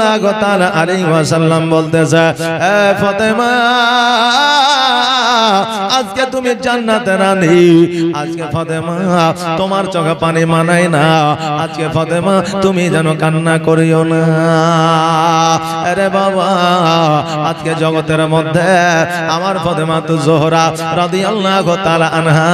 সাল্লাল্লাহু তাআলা আলাইহি ওয়াসাল্লাম বলতেছে ফাতেমা আজকে তুমি জান্নাতে রানী। আজকে ফাতেমা, তোমার চোখে পানি মানায় না। আজকে ফাতেমা, তুমি যেন কান্না করিও না। আরে বাবা, আজকে জগতের মধ্যে আমার ফাতেমা তো জোহরা রাদিয়াল্লাহু তাআলা আনহা,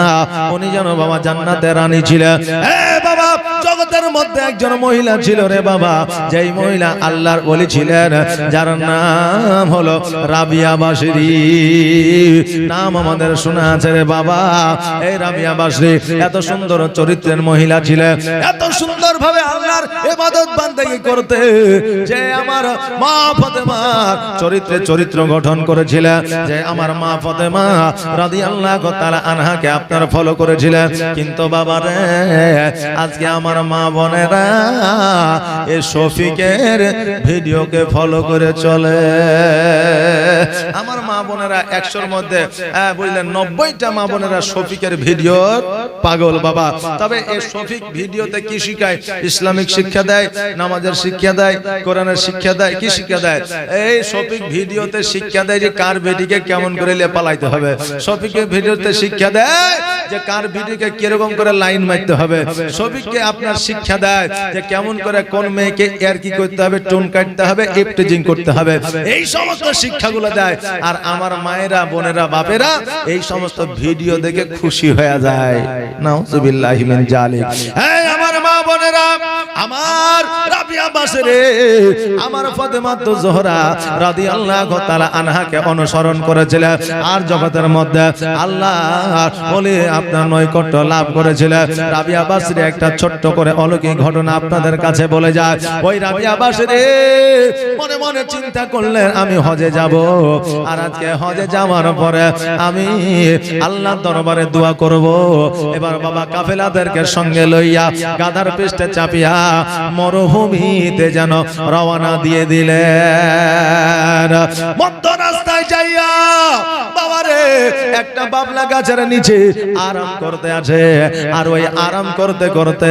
উনি যেন বাবা জান্নাতে রানী ছিলেন। এ বাবা, জগতের মধ্যে একজন মহিলা ছিল রে বাবা। যেই মহিলা আল্লাহর ওলি ছিলেন, যার নাম হলো রাবিয়া বাসরি নাম আমাদের শোনা আছে রে বাবা। এই বাসরি এত সুন্দর চরিত্রের মহিলা ছিলেন। এত সুন্দর ভাবে আল্লাহর ইবাদত বান্দেগী করতে যে আমার মা চরিত্রে চরিত্র গঠন যে আমার মা ফাতেমা রাদিয়াল্লাহু তাআলা আনহাকে আপনার ফলো কিন্তু বাবা রে আজকে আমার মা বোনেরা এই শফিকের ভিডিওকে ফলো করে চলে। আমার মা বোনেরা একশোর মধ্যে হ্যাঁ, বুঝলেন নব্বইটা মা বোনেরা শফিকের ভিডিও, পাগল বাবা। তবে এই শফিক ভিডিওতে কি শিখায়? ইসলামিক শিক্ষা দেয়, নামাজের শিক্ষা দেয়, কোরআনের শিক্ষা দেয়, কি শিক্ষা দেয়? এই শফিক ভিডিওতে শিক্ষা দেয় যে কার বেটিকে কেমন করে হবে। শফিকের ভিডিওতে শিক্ষা দেয় যে কার কীরকম করে লাইন মারতে হবে। শফিককে আপনার শিক্ষা দেয় যে কেমন করে কোন মেয়েকে এর কি করতে হবে, টোন কাটতে হবে, ইফটিজিং করতে হবে। এই সমস্ত শিক্ষাগুলো দেয়। আর আমার মায়েরা, বোনেরা, বাপেরা এই সমস্ত ভিডিও দেখে খুশি হয়ে যায়। না মিন জালিক এই আমার মা বোনেরা আমার অনুসরণ আর জগতের মধ্যে আল্লাহ আপনার নৈকট্য লাভ একটা ছোট্ট করে অলৌকিক ঘটনা আপনাদের কাছে বলে যায়। ওই মনে মনে চিন্তা করলেন, আমি হজে যাব। আর আজকে হজে যাওয়ার পরে আমি আল্লাহর দরবারে দোয়া করব। এবার বাবা কাফেলাদেরকে সঙ্গে লইয়া গাধার পৃষ্ঠে চাপিয়া মরুভূমিতে যেন রওনা দিয়ে দিলেন। মধ্য রাস্তায় যাইয়া বাবারে, একটা বাবলা গাছের নিচে আরাম করতে আছে। আর ওই আরাম করতে করতে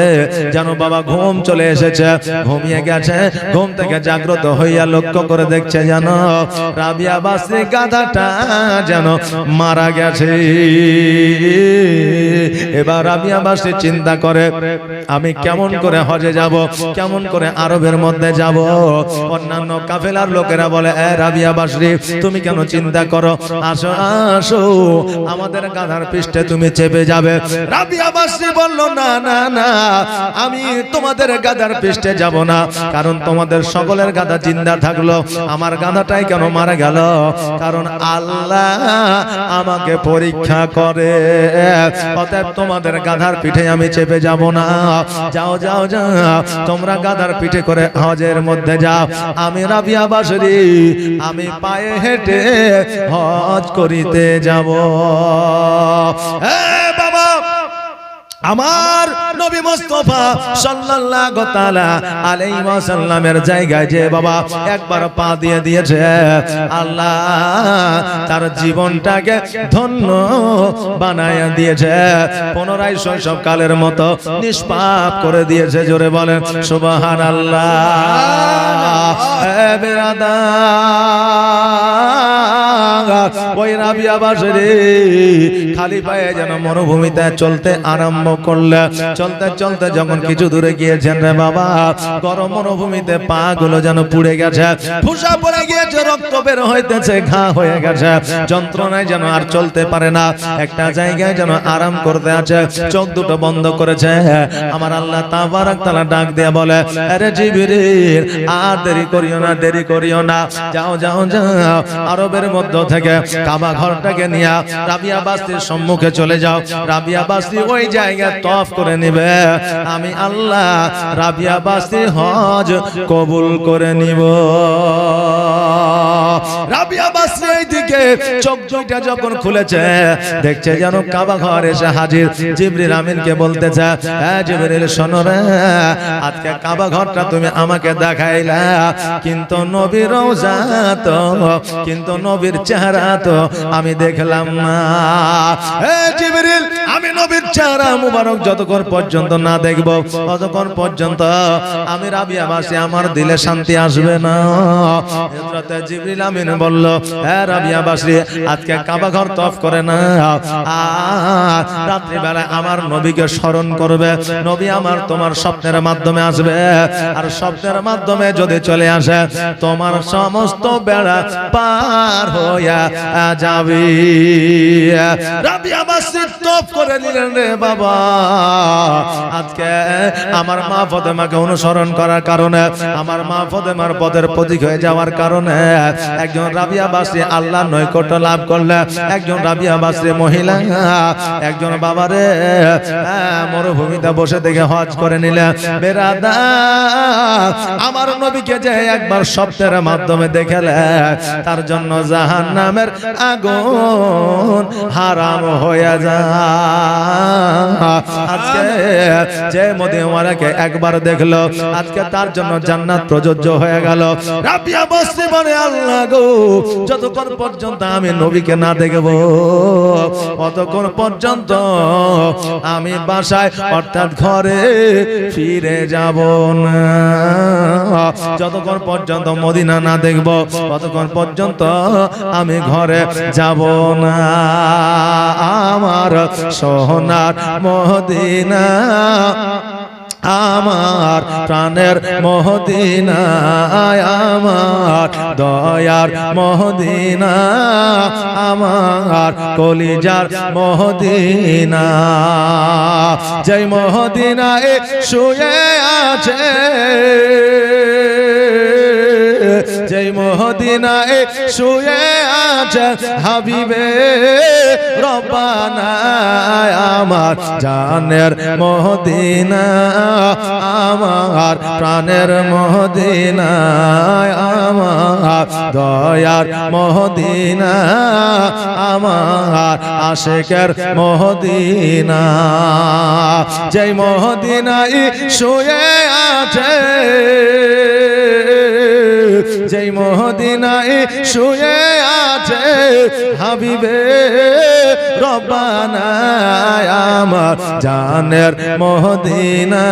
যেন বাবা ঘুম চলে এসেছে। ঘুমিয়ে গেছে, ঘুম থেকে জাগ্রত হইয়া লক্ষ্য করে দেখছে যেন রাবিয়া বাসি গাধাটা যেন মারা গেছে। এবার রাবিয়া বাসি চিন্তা করে, আমি কেমন করে হজে যাব, কেমন করে আরবের মধ্যে যাব। অন্যান্য কাফেলার লোকেরা বলে, এ রাবিয়া বাসরি তুমি কেন চিন্তা করো? আসো আসো। আমাদের গাধার পৃষ্ঠে তুমি চেপে যাবে। রাবিয়া বাসরি বলল, না না না, আমি তোমাদের গাধার পৃষ্ঠে যাব না, কারণ তোমাদের সকলের গাধা জিন্দা থাকল। আমার গাধাটাই কেন মারা গেল? কারণ আল্লাহ আমাকে পরীক্ষা করে। অতএব তোমাদের গাধার পিঠে আমি চেপে যাব না। যাও যাও যাও, তোমরা গাধার পিঠে করে হজের মধ্যে যাও আমি রাবিয়া বাসরি আমি পায়ে হেঁটে হজ করিতে যাব। বাবা আমার নবী মুস্তাফা সাল্লাল্লাহু তাআলা আলাইহি ওয়াসাল্লামের জায়গায় যে বাবা একবার পা দিয়ে দিয়েছে, আল্লাহ তার জীবনটাকে ধন্য বানায়া দিয়েছে, পুনরায় শৈশব কালের মতো নিষ্পাপ করে দিয়েছে, জোরে বলেন, সুবহানাল্লাহ। এ বেরাদার। খালি পায়ে যেন মরুভূমিতে চলতে আরম্ভ করলে। চলতে চলতে যখন কিছু দূরে গিয়েছেন রে বাবা, গরম মরুভূমিতে পা গুলো যেন পুড়ে গেছে, ফুসা পড়ে গিয়েছে, রক্ত বের হইতেছে, ঘা হয়ে গেছে। যন্ত্রণায় যেন আর চলতে পারে না, একটা জায়গায় যেন আরাম করতে আছে, চোখ দুটো বন্ধ করেছে। আমার আল্লাহ তাবারাক তাআলা ডাক দিয়ে বলে, আরে জিবরিল, আর দেরি করিও না, দেরি করিও না। যাও যাও যাও, আরবের মধ্য থেকে কাবা ঘরটাকে নিয়ে রাবিয়া বাস্তির সম্মুখে চলে যাও। রাবিয়া বাস্তি ওই জায়গায় তফ করে নিবে। আমি আল্লাহ রাবিয়া বাস্তি হজ কবুল করে নিব। যেন এসে হাজির। শোনো রে তুমি আমাকে দেখাইলা। কিন্তু নবীর রওজা কিন্তু নবীর চেহারা তো আমি দেখলাম না। জিবরিল আমি নবীর চেহারা মুবারক যতক্ষণ পর্যন্ত না দেখব, ততক্ষণ পর্যন্ত আমি রাবিয়া বাসী আমার দিলে শান্তি আসবে না। হযরতে জিবরিল আমিন বলল হ্যাঁ রাবিয়া বাসী আজকে কাবা ঘর তফ করে না। আমার নবীকে স্মরণ করবে। নবী আমার তোমার স্বপ্নের মাধ্যমে আসবে। আর স্বপ্নের মাধ্যমে যদি চলে আসে, তোমার সমস্ত বেড়া পার হইয়া যাবে। রাবিয়া বাসী তফ নিলেন রে বাবা। আজকে আমার মা ফতেমাকে অনুসরণ করার কারণে আমার মা ফতেমার পদের প্রতীক হয়ে যাওয়ার কারণে একজন রাবিয়াবাসী আল্লাহ নৈকট্য লাভ করলে একজন রাবিয়া বাসী মহিলা একজন বাবারে আহ, মরুভূমিতে বসে থেকে হজ করে নিলে। বেরাদা আমার নবীকে যে একবার স্বপ্নের মাধ্যমে দেখেলে তার জন্য জাহান নামের আগুন হারাম হয়ে যায়। আজকে যে মদিনাকে একবার দেখল, আজকে তার জন্য জান্নাত প্রযোজ্য হয়ে গেল। রাবিয়া বসতে বলে, আল্লাহ গো, যতক্ষণ পর্যন্ত আমি নবীকে না দেখব ততক্ষণ পর্যন্ত আমি বাসায়, অর্থাৎ ঘরে ফিরে যাব না। যতক্ষণ পর্যন্ত মদিনা না দেখব, ততক্ষণ পর্যন্ত আমি ঘরে যাব না। আমার সোনার মদিনা আমার প্রাণের মহদিনা, আমার দয়ার মহদিনা, আমার কলিজার মহদিনা। যেই মহদিনায় শুয়ে আছে, যেই মহদিনায় শুয়ে আছে হাবিবে, রব্বানা, আমার জানের মহদিনা, আমার প্রাণের মহদিনা, আমার দয়ার মহদিনা, আমার আশেকের মহদিনা। যেই মহদিনাই শুয়ে আছে, যেই মহদিনায় শুয়ে আছে হাবিবে। রব্বানা আমার জানের মহদিনা,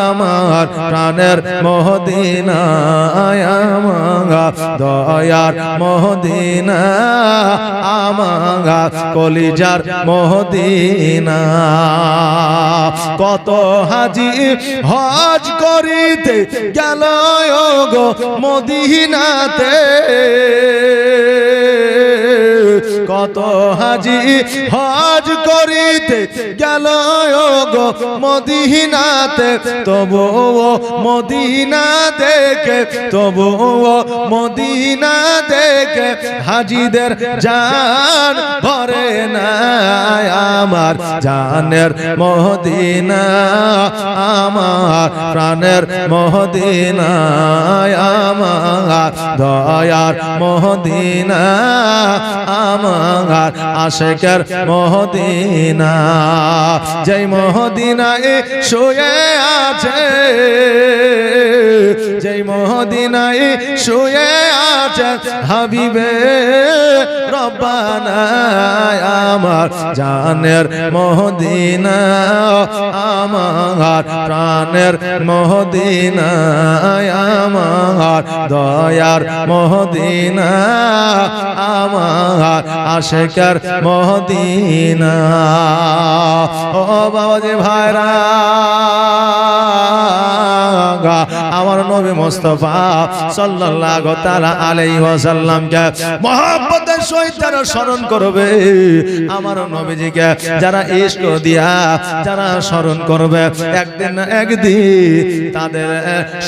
আমার প্রাণের মহদিনা আমার দয়ার মহদিনা, আমার কলিজার মহদিনা। কত হাজি হজ করিতে গেল গো মদিনাতে। কত হাজি হজ করিতে গেল গো মদিনাতে। তবু মদিনা দেখে তবু মদিনা দেখে হাজিদের জান ভরে না আমার। জানের মহদিনা আমার প্রাণের মহদিনা আমার দয়ার মহদিনা আমার আশেকের মহদিনা, যেই মহদিনায় শুয়ে আছে, যেই মহদিনায় শুয়ে আছে, হাবিবে রব্বানা, আমার জানের মহদিনা, আমার প্রাণের মহদিনা আমার, দয়ার মহদিনা আমার, আশেকার মহদিনা। ও বাবাজি ভাইরা আমার নবী মোস্তফা সাল্লাল্লাহু তাআলা আলাইহি ওয়াসাল্লামকে মহব্বতের সহিত যারা স্মরণ করবে। আমার নবীজিকে যারা ইশক দিয়া যারা স্মরণ করবে, একদিন না দিয়ে তাদের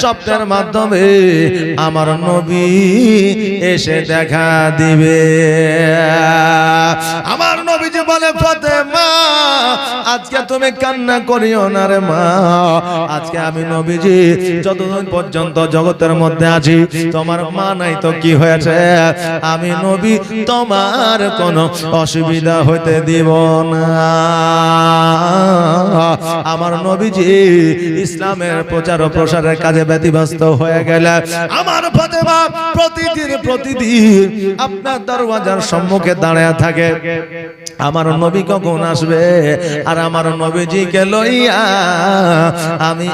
স্বপ্নের মাধ্যমে আমার নবী এসে দেখা দিবে। আমার নবীজি বলে, ফাতেমা, আজকে তুমি কান্না করিও না রে মা। আজকে আমি নবীজি যতদিন পর্যন্ত জগতের মধ্যে আছি, তোমার মা নাই তো কি হয়েছে? আমি নবী, তোমার কোনো অসুবিধা হইতে দিব না। আমার নবীজি ইসলামের প্রচার ও প্রসারের কাজে ব্যতিব্যস্ত হয়ে গেলে, আমার ফাতেমা প্রতিদিন প্রতিদিন আপনার দরওয়াজার সম্মুখে দাঁড়ায় থাকে। আমার নবী কখন আসবে? আর আমার নবীজিকে লইয়া আমি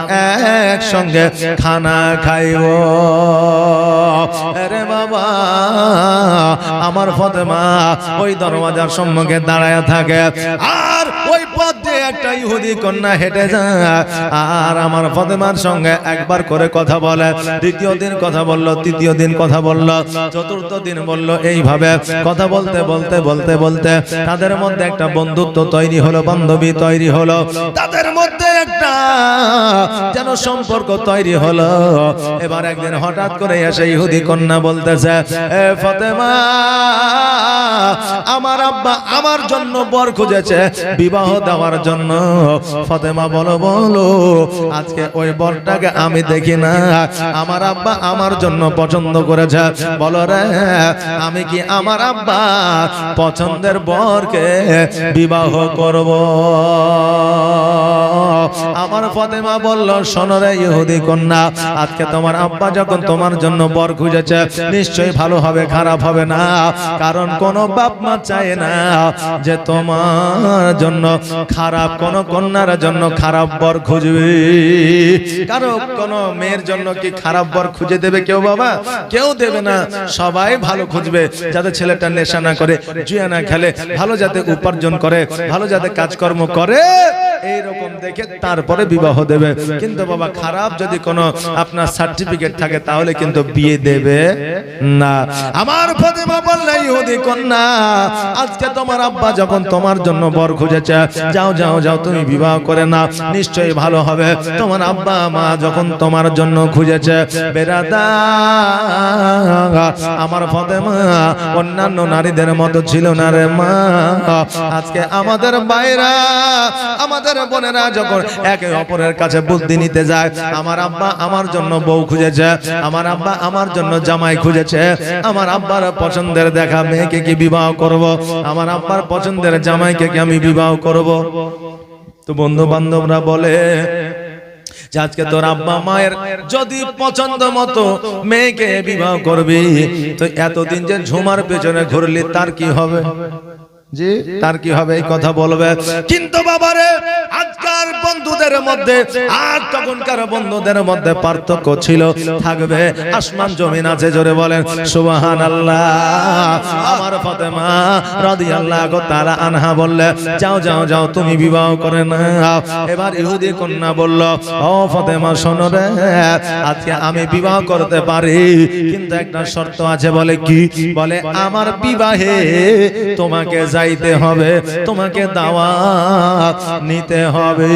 একসঙ্গে খানা খাইব। আরে বাবা আমার ফতেমা ওই দরওয়াজার সম্মুখে দাঁড়ায় থাকে। আর একটা ইহুদি কন্যা হেঁটে যায় আর আমার ফতেমার সঙ্গে একবার করে কথা বলে। দ্বিতীয় দিন কথা বলল, তৃতীয় দিন কথা বলল, চতুর্থ দিন বলল এইভাবে কথা বলতে বলতে বলতে বলতে তাদের মধ্যে একটা বন্ধুত্ব তৈরি হলো, বান্ধবী তৈরি হলো। তাদের মধ্যে একটা যেন সম্পর্ক তৈরি হলো। এবার একদিন হঠাৎ করে এসে ইহুদি কন্যা বলতেছে, এ ফতেমা, আমার আব্বা আমার জন্য বর খুঁজেছে, বিবাহ দেওয়ার জন্য। ফতেমা বলো বলো, আজকে ওই বরটাকে আমি দেখি না। আমার আব্বা আমার জন্য পছন্দ করেছে। বলো রে, আমি কি আমার আব্বা পছন্দের বরকে বিবাহ করব? আমার ফতেমা বলল, শোনো রে ইহুদি কন্যা, আজকে তোমার আব্বা যখন তোমার জন্য বর খুঁজেছে, নিশ্চয়ই ভালো হবে, খারাপ হবে না। কারণ কোন বাপ মা চায় না যে তোমার জন্য খারাপ, কোন কন্যার জন্য খারাপ বর খুঁজবে। কারও কোন মেয়ের জন্য কি খারাপ বর খুঁজে দেবে কেউ বাবা? কেউ দেবে না। সবাই ভালো খুঁজবে, যাতে ছেলেটা নেশা না করে, জুয়া না খেলে, ভালো যাতে উপার্জন করে, ভালো যাতে কাজকর্ম করে। এইরকম দেখে তারপরে বিবাহ দেবে। কিন্তু বাবা খারাপ যদি কোনো আপনার সার্টিফিকেট থাকে তাহলে কিন্তু বিয়ে দেবে। না। আমার ফতেমা বললে ইহুদি কন্যা আজকে তোমার আব্বা যখন তোমার জন্য বর খুঁজেছে যাও যাও যাও তুমি বিবাহ করে না নিশ্চয়ই ভালো হবে। তোমার আব্বা মা যখন তোমার জন্য খুঁজেছে বেরাদা আমার ফতেমা অন্যান্য নারীদের মতো ছিল না রে মা। আজকে আমাদের বাইরা আমাদের বোনেরা যখন একে অপরের কাছে বুদ্ধি নিতে যায়। আমার আব্বা আমার জন্য বউ খুঁজেছে। আমার আব্বা আমার জন্য জামাই খুঁজেছে। আমার আব্বার পছন্দের দেখা মেয়েকে কি বিবাহ করব? আমার আব্বার পছন্দের জামাইকে কি আমি বিবাহ করব? তো বন্ধু বান্ধবরা বলে আজকে তোর আব্বা মায়ের যদি পছন্দ মতো মেয়েকে বিবাহ করবি, তো এতদিন যে ঝুমার পেছনে ঘুরলি, তার কি হবে? জি তার কি হবে? এই কথা বলবে। কিন্তু বাবারে আজকার বন্ধুদের মধ্যে আর তখনকার বন্ধুদের মধ্যে পার্থক্য ছিল থাকবে। আসমান জমিন আছে জোরে বলেন সুবহান আল্লাহ আমার ফতেমা রাদিয়াল্লাহু তাআলা আনহা বললে যাও যাও যাও তুমি বিবাহ করে না এবার ইহুদি কন্যা বলল ও ফতেমা শোনো রে আজকে আমি বিবাহ করতে পারি কিন্তু একটা শর্ত আছে বলে কি? বলে আমার বিবাহে তোমাকে যাইতে হবে, তোমাকে দাওয়া নিতে হবে।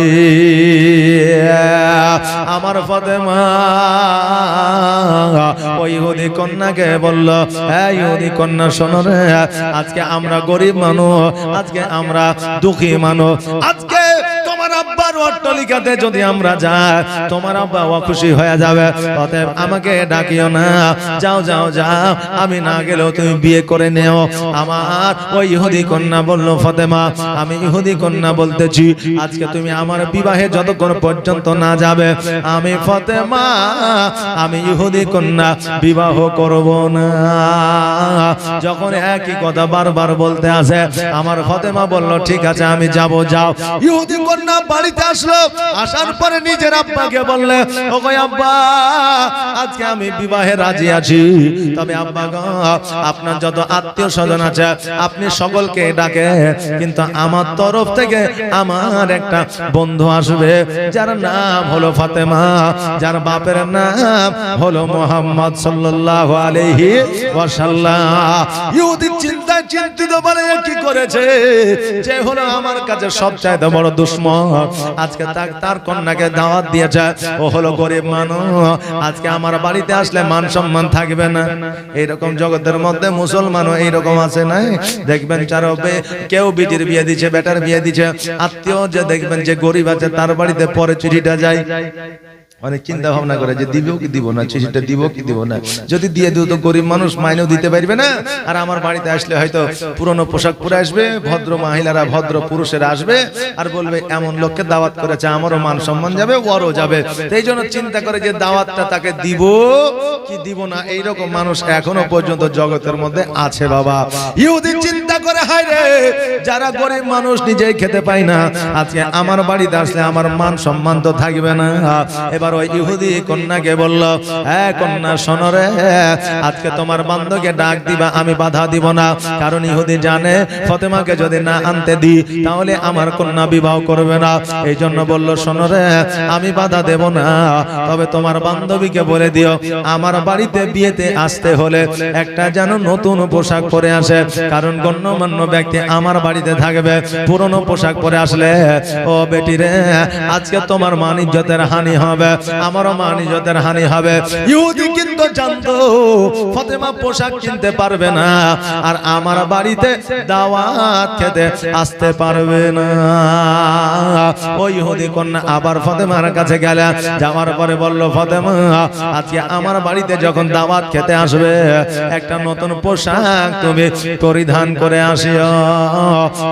আমার ফতেমা ওই ইহুদি কন্যাকে বলল হ্যাঁ ইহুদি কন্যা, শোনো রে, আজকে আমরা গরিব মানুষ, আজকে আমরা দুঃখী মানুষ, আজকে অট্টলিকাতে যদি আমরা যাই, তোমার অখুশি হয়ে যাবে। অতএব আমাকে ডাকিও না। যাও যাও যাও। আমি না গেলেও তুমি বিয়ে করে নেও। আমার ওই ইহুদি কন্যা বলল, ফতেমা, আমি ইহুদি কন্যা বলতেছি, আজকে তুমি আমার বিবাহে যতক্ষণ পর্যন্ত না যাবে, আমি ফতেমা, আমি ইহুদি কন্যা, বিবাহ করব না। যখন একই কথা বারবার বলতে আসে, আমার ফতেমা বলল, ঠিক আছে, আমি যাব, যাও। ইহুদি কন্যা বাড়িতে আসলো। আসার পরে নিজের আব্বাকে বললে ও কই আব্বা, আজকে আমি বিবাহে রাজি আছি। তবে আব্বা গো, আপনার যত আত্মীয় স্বজন আছে, আপনি সকলকে ডাকে, কিন্তু আমার তরফ থেকে আমার একটা বন্ধু আসবে, যার নাম হলো ফাতেমা, যার বাপের নাম হলো মোহাম্মদ সাল্লাল্লাহু আলাইহি ওয়াসাল্লাম। ইহুদি চিন্তায় চিন্তিত বলে কি করেছে? যে হলো আমার কাছে সবচাইতে বড় দুশ্মন। আজকে তার কন্যাকে দাওয়াত দিয়েছে। ও হলো গরিব মানুষ। আজকে আমার বাড়িতে আসলে মান সম্মান থাকবে না। এইরকম জগতের মধ্যে মুসলমানও এইরকম আছে নাই। দেখবেন চারো কেউ বিটির বিয়ে দিচ্ছে বেটার বিয়ে দিচ্ছে আত্মীয় যে দেখবেন যে গরিব আছে, তার বাড়িতে পরে চিঠিটা যায়। অনেক চিন্তা ভাবনা করে যে দিব কি দিব না চিঠিটা দিব কি দিব না? যদি দিয়ে দিও তো গরিব মানুষ মাইনেও দিতে পারবে না। আর আমার বাড়িতে আসলে হয়তো পুরনো পোশাক পরে আসবে ভদ্র মহিলারা ভদ্র পুরুষেরা আসবে আর বলবে এমন লোককে দাওয়াত করেছে আমারও মান সম্মান যাবে ওরও যাবে। এই জন্য চিন্তা করে যে দাওয়াতটা তাকে দিব কি দিব না এইরকম মানুষ এখনও পর্যন্ত জগতের মধ্যে আছে বাবা। ইহুদি চিন্তা চিন্তা করে, হায় রে। যারা গরিব মানুষ নিজেই খেতে পায় না। আজকে আমার বাড়িতে আসলে আমার মান সম্মান তো থাকবে না। এবার ওই ইহুদি কন্যাকে বলল হ্যাঁ কন্যা, শোনো রে। আজকে তোমার বান্ধবকে ডাক দিবা, আমি বাধা দিব না। কারণ ইহুদি জানে, ফতেমাকে যদি না আনতে দিই, তাহলে আমার কন্যা বিবাহ করবে না। এই জন্য বলল রে, আমি বাধা দেব না। তবে তোমার বান্ধবীকে বলে দিও, আমার বাড়িতে বিয়েতে আসতে হলে একটা যেন নতুন পোশাক পরে আসে। কারণ গণ্যমান্য ব্যক্তি আমার বাড়িতে থাকবে, পুরনো পোশাক পরে আসলে, ও বেটি রে, আজকে তোমার মান ইজ্জতের হানি হবে, আমারও মান ইজ্জতের হানি হবে। ইহুদি কিন্তু জানতো, ফতেমা পোশাক কিনতে পারবে না, আর আমার বাড়িতে দাওয়াত খেতে আসতে পারবে না। ওই ইহুদি কন্যা আবার ফতেমার কাছে গেলে, যাওয়ার পরে বলল, ফতেমা, আজকে আমার বাড়িতে যখন দাওয়াত খেতে আসবে, একটা নতুন পোশাক তুমি পরিধান করে আসিও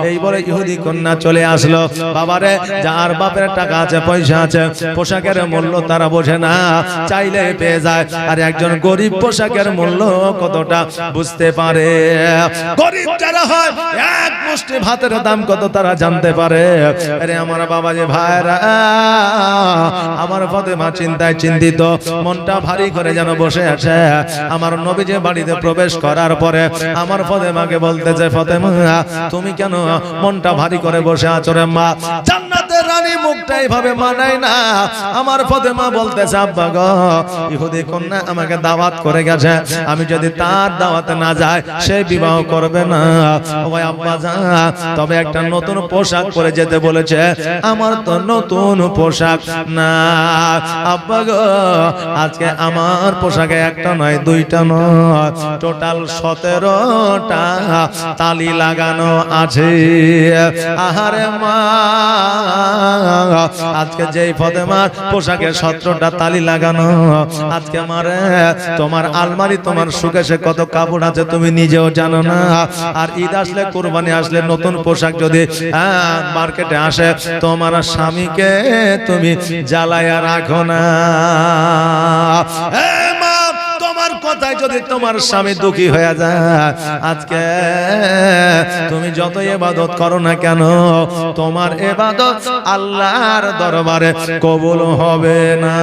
এই বলে ইহুদি কন্যা চলে আসলো। বাবারে, যার বাপের টাকা আছে, পয়সা আছে, পোশাকের মূল্য তারা বোঝে না, চাইলে পেয়ে যায়। আর একজন গরিব পোশাকের মূল্য কতটা বুঝতে পারে? গরিব যারা হয়, এক মুষ্টি ভাতের দাম কত তারা জানতে পারে? আরে আমার বাবা যে ভাইরা, আমার ফতেমা চিন্তায় চিন্তিত, মনটা ভারী করে যেন বসে আছে। আমার নবী যে বাড়িতে প্রবেশ করার পরে আমার ফতেমাকে বলতেছে ফতেমা তুমি কেন মনটা ভারী করে বসে আছো রে মা? জান্নাতের রানী মুখটা এইভাবে মানায় না। আমার ফতেমা বলতেছে, আব্বা গো, ইহুদি কন্যা আমাকে দাওয়াত করে গেছে। আমি যদি তার দাওয়াতে না যাই, সে বিবাহ করবে না। ওই আব্বা যা, তবে একটা নতুন পোশাক পরে যেতে বলেছে। আমার তো নতুন পোশাক না। আব্বা গো, আজকে আমার পোশাকে একটা নয়, দুইটা নয়। টোটাল সতেরোটা তালি লাগানো আছে। আহারে মা আজকে যেই ফতেমার পোশাকে সতেরোটা তালি লাগানো আজকে মারে তোমার আলমারি তোমার সুকেশে কত কাপড় আছে তুমি নিজেও জানো না। আর ঈদ আসলে কোরবানি আসলে নতুন পোশাক যদি আহ, মার্কেটে আসে তোমার স্বামীকে তুমি জ্বালায়া রাখো না। তোমার কথায় যদি তোমার স্বামী দুঃখী হয়ে যায় আজকে তুমি যত এবাদত করো না কেন, তোমার এবাদত আল্লাহর দরবারে কবুল হবে না।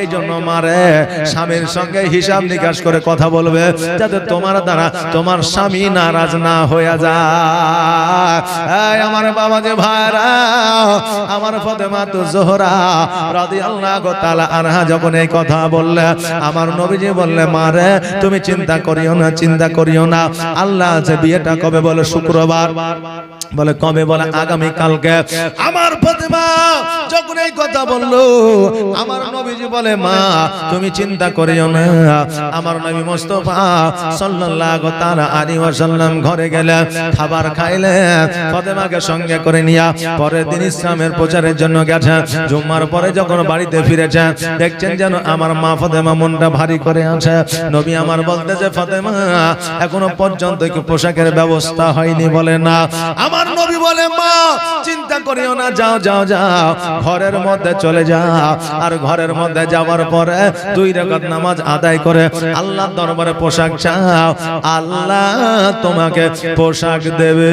এই জন্য মারে, স্বামীর সঙ্গে হিসাব নিকাশ করে কথা বলবে, যাতে তোমার দ্বারা তোমার স্বামী নারাজ না হয়ে যায়। আমার বাবা যে ভাইরা, আমার ফতেমা তো জোহরা রাদিয়াল্লাহু তাআলা আনহা যখন এই কথা বললে, আমার নবীজি বললে, মারে, তুমি চিন্তা করিও না, চিন্তা করিও না আল্লাহ আছে বিয়েটা কবে বলে শুক্রবার? বলে কবে বলে আগামীকালকে। আমার যখন কথা বলল। আমার নবীজি বলে, মা, তুমি চিন্তা করিও না। আমার নবী মোস্তফা সাল্লাল্লাহু তাআলা আলাইহি ওয়াসাল্লাম ঘরে গেলে খাবার খাইলে, ফতেমাকে সঙ্গে করে নিয়া পরের দিন ইসলামের প্রচারের জন্য গেছে। জুম্মার পরে যখন বাড়িতে ফিরেছে, দেখছেন যেন আমার মা ফতেমা মনটা ভারী করে আছে। নবী আমার বলতেছে, ফতেমা, এখনও পর্যন্ত কি পোশাকের ব্যবস্থা হয়নি? বলে, না। আমার নবী বলে, মা, চিন্তা করিও না। যাও যাও যাও। ঘরের মধ্যে চলে যাও আর ঘরের মধ্যে যাওয়ার পরে দুই রাকাত নামাজ আদায় করে আল্লাহর দরবারে পোশাক চাও। আল্লাহ তোমাকে পোশাক দেবে।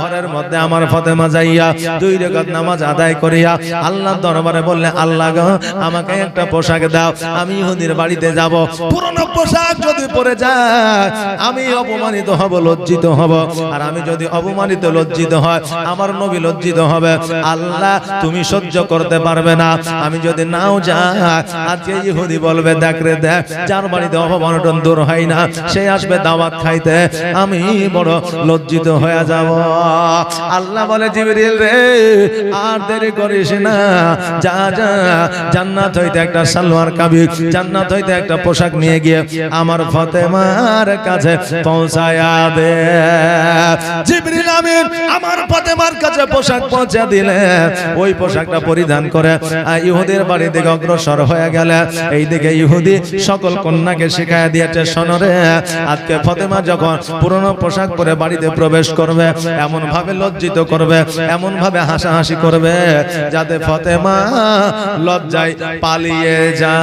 ঘরের মধ্যে আমার ফতেমা যাইয়া দুই রাকাত নামাজ আদায় করিয়া আল্লাহর দরবারে বললে, আল্লাহ গো, আমাকে একটা পোশাক দাও, আমি ইহুদির বাড়িতে যাব। পুরনো পোশাক যদি পরে যায়, আমি অপমানিত হব, লজ্জিত হব। আর আমি যদি অপমানিত, লজ্জিত হয়, আমার নবী লজ্জিত হবে। আল্লাহ, তুমি সহ্য করতে পারবে না। আমি যদি নাও যাই, আজকে ইহুদি বলবে, দেখ রে, দেখ, যার বাড়িতে অপমানটন দূর হয় না, সে আসবে দাওয়াত খাইতে। আমি বড় লজ্জিত হয়ে যাব। আল্লাহ বলে, জিবরিল রে, আর দেরি করিস না। যা যা, জান্নাত হইতে একটা সালোয়ার কাবি জান্নাত হইতে একটা পোশাক নিয়ে গিয়ে আমার ফতেমার কাছে পৌঁছায়া দে। জিবরিল আমিন, আমার ফাতেমার কাছে পোশাক পৌঁছে দিলে ওই পোশাকটা পরিধান করে ইহুদির বাড়ি দিকে অগ্রসর হয়ে গেলে, এইদিকে ইহুদি সকল কন্যাকে শিখায় দিয়েছে সনরে আজকে ফতেমা যখন পুরনো পোশাক পরে বাড়িতে প্রবেশ করবে এমন ভাবে লজ্জিত করবে এমন ভাবে হাসাহাসি করবে, যাতে ফতেমা লজ্জায় পালিয়ে যায়।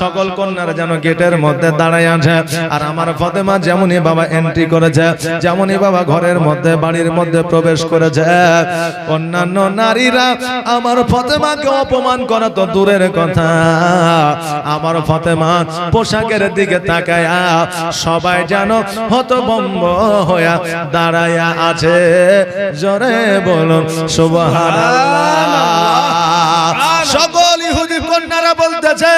সকল কন্যারা যেন গেটের মধ্যে দাঁড়ায় আছে, আর আমার ফতেমা যেমনই বাবা এন্ট্রি করেছে, যেমনই বাবা ঘরের মধ্যে, বাড়ির মধ্যে প্রবেশ করেছে অন্যান্য নারীরা আমার ফতেমাকে অপমান করা তো দূরের কথা। আমার ফতেমা পোশাকের দিকে তাকায়া সবাই যেন হতবম্ব হইয়া দাঁড়ায়া আছে। জোরে বলুন সুবহানাল্লাহ। সকল ইহুদি কন্যারা বলতেছে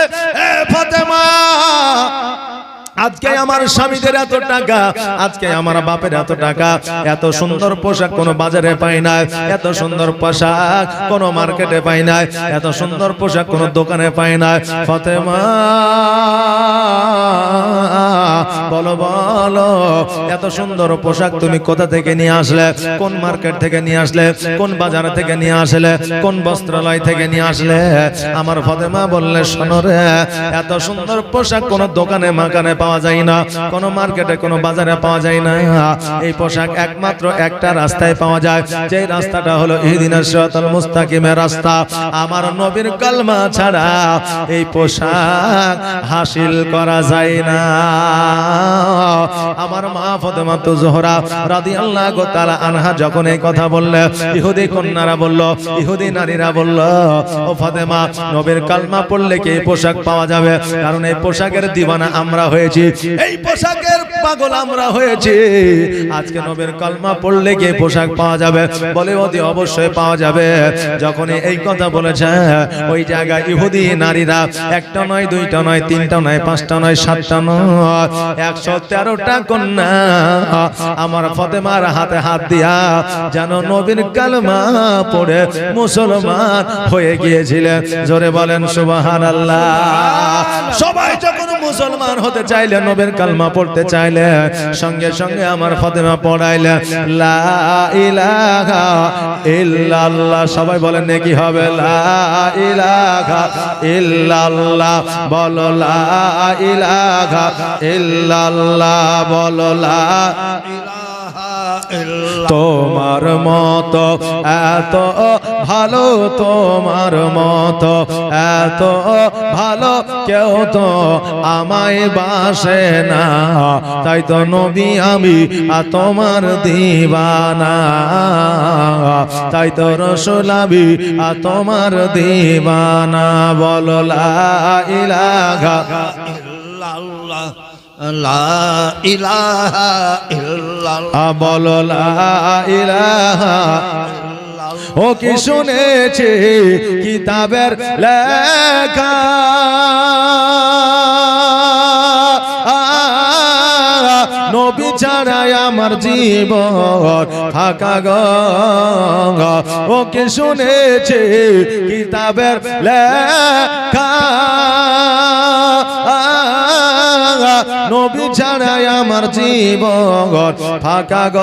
আজকে আমার স্বামীদের এত টাকা, আজকে আমার বাপের এত টাকা, এত সুন্দর পোশাক কোনো বাজারে পাই না এত সুন্দর পোশাক কোনো মার্কেটে পাই না এত সুন্দর পোশাক কোনো দোকানে পাই না ফতেমা, বলো বলো, এত সুন্দর পোশাক তুমি কোথা থেকে নিয়ে আসলে? কোন মার্কেট থেকে নিয়ে আসলে? কোন বাজার থেকে নিয়ে আসলে? কোন বস্ত্রালয় থেকে নিয়ে আসলে? আমার ফতেমা বললে, শোনো রে, এত সুন্দর পোশাক কোনো দোকানে, মাকানে পাওয়া যায় না। কোন মার্কেটে, কোন বাজারে পাওয়া যায় না। এই পোশাক একমাত্র একটা রাস্তায় পাওয়া যায়। যে রাস্তাটা হলো ইহদিনাস সিরাতাল মুস্তাকিমের রাস্তা। আমার নবীর কালমা ছাড়া এই পোশাক হাসিল করা যায় না। আমার মা ফাতেমা তো জোহরা রাদিয়াল্লাহু তাআলা আনহা যখন এই কথা বললে, ইহুদি কন্যারা বলল, ইহুদি নারীরা বলল, ও ফাতেমা, নবীর কালমা পড়লে কি এই পোশাক পাওয়া যাবে? কারণ এই পোশাকের দিবানা আমরা হয়েছি এই পোশাকের পাগল আমরা হয়েছি। আজকে নবীর কালমা পড়লে কি এই পোশাক পাওয়া যাবে। বলে অতি অবশ্যই পাওয়া যাবে। যখন এই কথা বলেছে ওই জায়গায় ইহুদি নারীরা একটা নয় দুইটা নয় তিনটা নয় পাঁচটা নয় সাতটা নয় একশো তেরোটা কন্যা আমার ফতেমার হাতে হাত দিয়া যেন নবীর কালমা পড়ে মুসলমান হয়ে গিয়েছিলেন। জোরে বলেন সুবাহান আল্লাহ সবাই যখন মুসলমান হতে চাইলে, নবের কালমা পড়তে চাইলে, সঙ্গে সঙ্গে আমার ফাতেমা পড়াইলে, লা ইল্লাল্লাহ। সবাই বলেন, নাকি হবে? লা ইল্লাল্লাহ। বলো, লা ইলাহা বলো, লা তোমার মত এত ভালো তোমার মত এত ভালো কেউ তো আমায় বাসে না। তাই তো নবী আমি আর তোমার দিবানা। তাই তো রসুলাবি আর তোমার দিবানা। বলো লা ইলাহা ইল্লাল্লাহ। বলো ও কি শুনেছি কিতাবের লেখা। নবী ছাড়াই আমার জীবন থাকা গো। ও কি শুনেছি কিতাবের লেখা। নবী ছাড়াই আমার জীবন ফাঁকা গ।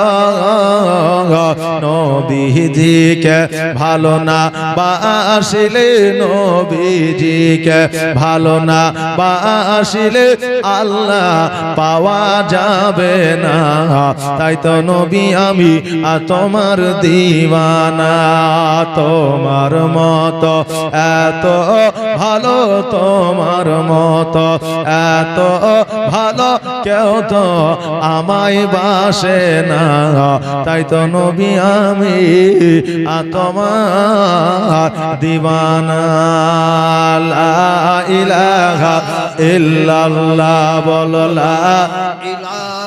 নবীজিকে ভালো না বাসিলে, নবীজিকে ভালো না বাসিলে আল্লাহ পাওয়া যাবে। না। তাই তো নবী আমি, আর তোমার দিওয়ানা, তোমার মত, এত ভালো তোমার মত, এত ভালো কেউ তো আমায় বাসে না। তাই তো নবী আমি, আর তোমার দিওয়ানা ইলাহা ইল্লাল্লাহ বলো, লা ইলাহা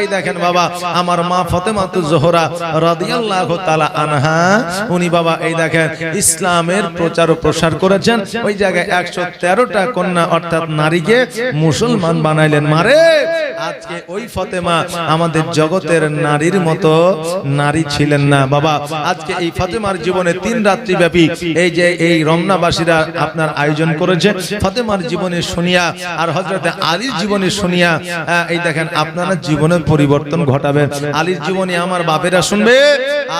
এই দেখেন বাবা, আমার মা ফাতেমা তু জোহরা রাদিয়াল্লাহু তাআলা আনহা, উনি বাবা, এই দেখেন, ইসলামের প্রচার ও প্রসার করেছেন, ওই জায়গায় 113টা কন্যা অর্থাৎ নারীকে মুসলমান বানাইলেন। মারে, আজকে ওই ফতেমা আমাদের জগতের নারীর মতো নারী ছিলেন না। বাবা, আজকে এই ফতেমার জীবনে তিন রাত্রি ব্যাপী এই যে এই রমনাবাসীরা আপনার আয়োজন করেছে, ফতেমার জীবনে শুনিয়া আর হজরতে আলীর জীবনে শুনিয়া এই দেখেন, আপনারা জীবনের পরিবর্তন ঘটাবেন। আলীর জীবনে আমার বাপেরা শুনবে।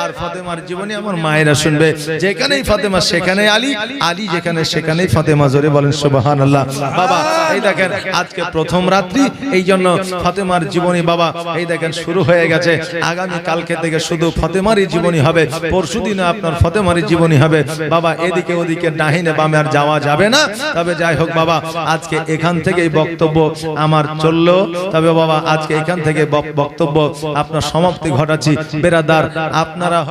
আর ফতেমার জীবনে আমার মায়েরা শুনবে। যেখানেই ফতেমা সেখানে আলী। আলী যেখানে সেখানেই ফতেমা জোরে বলেন সুবাহান আল্লাহ। বাবা এই দেখেন আজকে প্রথম রাত্রি এই জন্য ফতেমার জীবনী বাবা এই দেখেন শুরু হয়ে গেছে। আগামী কালকে থেকে শুধু ফতেমারই জীবনী হবে পরশু দিনে আপনার ফতেমারই জীবনী হবে। বাবা এদিকে ওদিকে ডাহিনে বামে আর যাওয়া যাবে না। তবে যাই হোক বাবা আজকে এখান থেকেই বক্তব্য আমার চলল। তবে বাবা আজকে এখান থেকে বক্তব্য আপনার সমাপ্তি ঘটাচ্ছি বেরাদার আপনারা